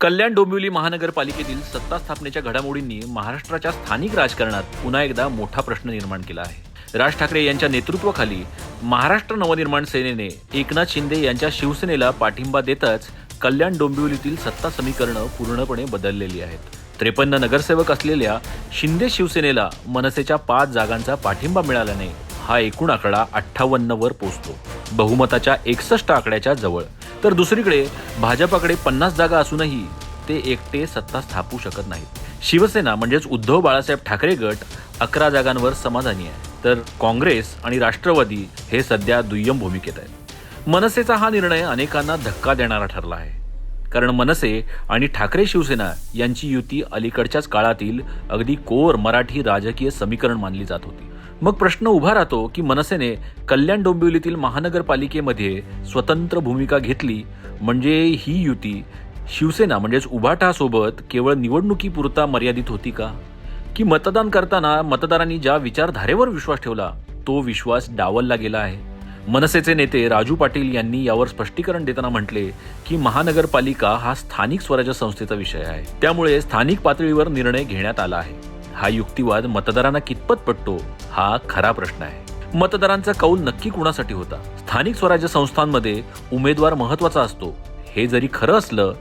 कल्याण डोंबिवली महानगरपालिकेतील सत्ता स्थापनेच्या घडामोडींनी महाराष्ट्राच्या स्थानिक राजकारणात पुन्हा एकदा मोठा प्रश्न निर्माण केला आहे. राज ठाकरे यांच्या नेतृत्वाखाली महाराष्ट्र नवनिर्माण सेनेने एकनाथ शिंदे यांच्या शिवसेनेला पाठिंबा देताच कल्याण डोंबिवलीतील सत्ता समीकरणं पूर्णपणे बदललेली आहेत. त्रेपन्न नगरसेवक असलेल्या शिंदे शिवसेनेला मनसेच्या पाच जागांचा पाठिंबा मिळाल्याने हा एकूण आकडा अठ्ठावन्नवर पोचतो बहुमताच्या एकसष्ट आकड्याच्या जवळ तर दुसरीकडे भाजपाकडे पन्नास जागा असूनही ते एकटे सत्ता स्थापू शकत नाहीत. शिवसेना म्हणजेच उद्धव बाळासाहेब ठाकरे गट अकरा जागांवर समाधानी आहे. तर काँग्रेस आणि राष्ट्रवादी हे सध्या दुय्यम भूमिकेत आहेत. मनसेचा हा निर्णय अनेकांना धक्का देणारा ठरला आहे. कारण मनसे आणि ठाकरे शिवसेना यांची युती अलीकडच्याच काळातील अगदी कोर मराठी राजकीय समीकरण मानली जात होती. मग प्रश्न उभा राहतो की मनसेने कल्याण डोंबिवलीतील महानगरपालिकेमध्ये स्वतंत्र भूमिका घेतली म्हणजे ही युती शिवसेना म्हणजेच उभाटासोबत केवळ निवडणुकीपुरता मर्यादित होती का? की मतदान करताना मतदारांनी ज्या विचारधारेवर विश्वास ठेवला तो विश्वास डावलला गेला आहे? मनसेचे नेते राजू पाटील यांनी यावर स्पष्टीकरण देताना म्हटले की महानगरपालिका हा स्थानिक स्वराज्य संस्थेचा विषय आहे. त्यामुळे स्थानिक पातळीवर निर्णय घेण्यात आला आहे. हा युक्तिवाद मतदारांना कितपत पटतो हा खरा प्रश्न आहे. मतदारांचा कौल नक्की कुणासाठी होता? स्थानिक स्वराज्य संस्थांमध्ये उमेदवार महत्त्वाचा असतो. हे जरी खरं असलं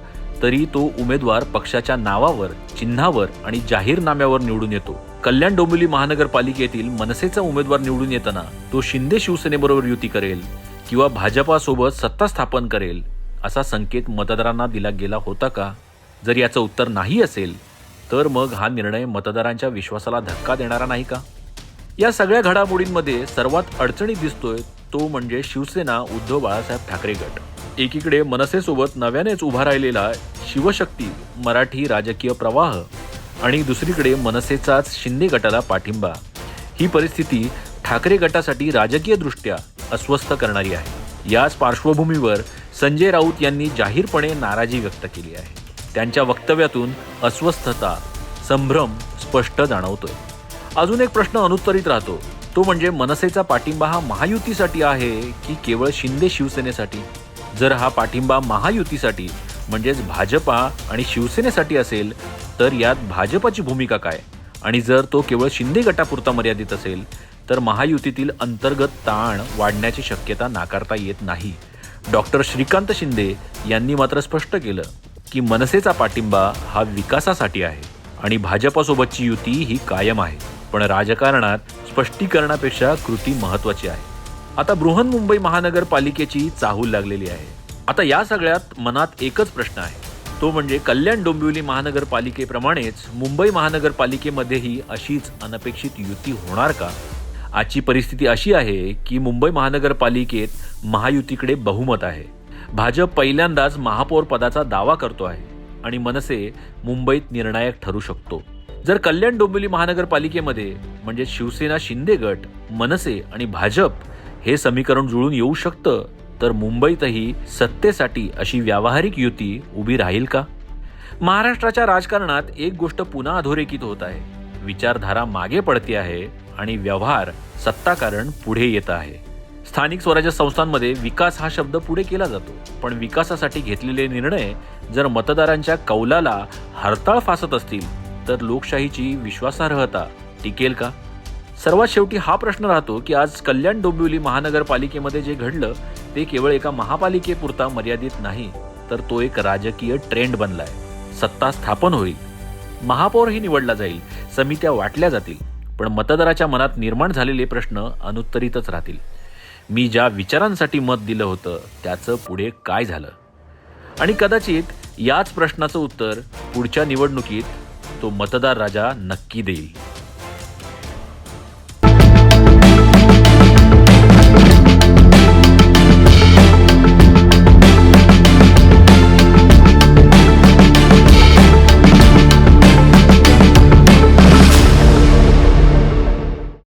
तरी तो उमेदवार पक्षाच्या नावावर चिन्हावर आणि जाहीरनाम्यावर निवडून येतो. कल्याण डोंबिवली महानगरपालिकेतील मनसेचा उमेदवार निवडून येताना तो शिंदे शिवसेनेबरोबर युती करेल किंवा भाजपासोबत सत्ता स्थापन करेल असा संकेत मतदारांना दिला गेला होता का? जर याचं उत्तर नाही असेल तर मग हा निर्णय मतदारांच्या विश्वासाला धक्का देणारा नाही का? या सगळ्या घडामोडींमध्ये सर्वात अडचणी दिसतोय तो म्हणजे शिवसेना उद्धव बाळासाहेब ठाकरे गट. एकीकडे मनसेसोबत नव्यानेच उभा राहिलेला शिवशक्ती मराठी राजकीय प्रवाह आणि दुसरीकडे मनसेचाच शिंदे गटाला पाठिंबा. ही परिस्थिती ठाकरे गटासाठी राजकीयदृष्ट्या अस्वस्थ करणारी आहे. याच पार्श्वभूमीवर संजय राऊत यांनी जाहीरपणे नाराजी व्यक्त केली आहे. त्यांच्या वक्तव्यातून अस्वस्थता संभ्रम स्पष्ट जाणवतोय. अजून एक प्रश्न अनुत्तरित राहतो. तो म्हणजे मनसेचा पाठिंबा हा महायुतीसाठी आहे की केवळ शिंदे शिवसेनेसाठी? जर हा पाठिंबा महायुतीसाठी म्हणजेच भाजपा आणि शिवसेनेसाठी असेल तर यात भाजपाची भूमिका काय? आणि जर तो केवळ शिंदे गटापुरता मर्यादित असेल तर महायुतीतील अंतर्गत ताण वाढण्याची शक्यता नाकारता येत नाही. डॉक्टर श्रीकांत शिंदे यांनी मात्र स्पष्ट केलं की मनसेचा पाठिंबा हा विकासासाठी आहे. आणि भाजपासोबतची युती ही कायम आहे. पण राजकारणात स्पष्टीकरणापेक्षा कृती महत्वाची आहे. आता बृहन्मुंबई महानगरपालिकेची चाहूल लागलेली आहे. आता या सगळ्यात मनात एकच प्रश्न आहे. तो म्हणजे कल्याण डोंबिवली महानगरपालिकेप्रमाणेच मुंबई महानगरपालिकेमध्येही अशीच अनपेक्षित युती होणार का? आजची परिस्थिती अशी आहे की मुंबई महानगरपालिकेत महायुतीकडे बहुमत आहे. भाजप पहिल्यांदाच महापौर पदाचा दावा करतो आहे. आणि मनसे मुंबईत निर्णायक ठरू शकतो. जर कल्याण डोंबिवली महानगरपालिकेमध्ये म्हणजे शिवसेना शिंदे गट मनसे आणि भाजप हे समीकरण जुळून येऊ शकतं तर मुंबईतही सत्तेसाठी अशी व्यावहारिक युती उभी राहील का? महाराष्ट्राच्या राजकारणात एक गोष्ट पुन्हा अधोरेखित होत आहे. विचारधारा मागे पडते आहे आणि व्यवहार सत्ताकारण पुढे येत आहे. स्थानिक स्वराज्य संस्थांमध्ये विकास हा शब्द पुढे केला जातो. पण विकासासाठी घेतलेले निर्णय जर मतदारांच्या कौलाला हरताळ फासत असतील तर लोकशाहीची विश्वासार्हता टिकेल का? सर्वात शेवटी हा प्रश्न राहतो की आज कल्याण डोंबिवली महानगरपालिकेमध्ये जे घडलं ते केवळ एका महापालिकेपुरता मर्यादित नाही तर तो एक राजकीय ट्रेंड बनलाय. सत्ता स्थापन होईल. महापौरही निवडला जाईल समित्या वाटल्या जातील पण मतदाराच्या मनात निर्माण झालेले प्रश्न अनुत्तरितच राहतील. मी ज्या विचारांसाठी मत दिलं होतं त्याचं पुढे काय झालं? आणि कदाचित याच प्रश्नाचं उत्तर पुढच्या निवडणुकीत तो मतदार राजा नक्की देईल.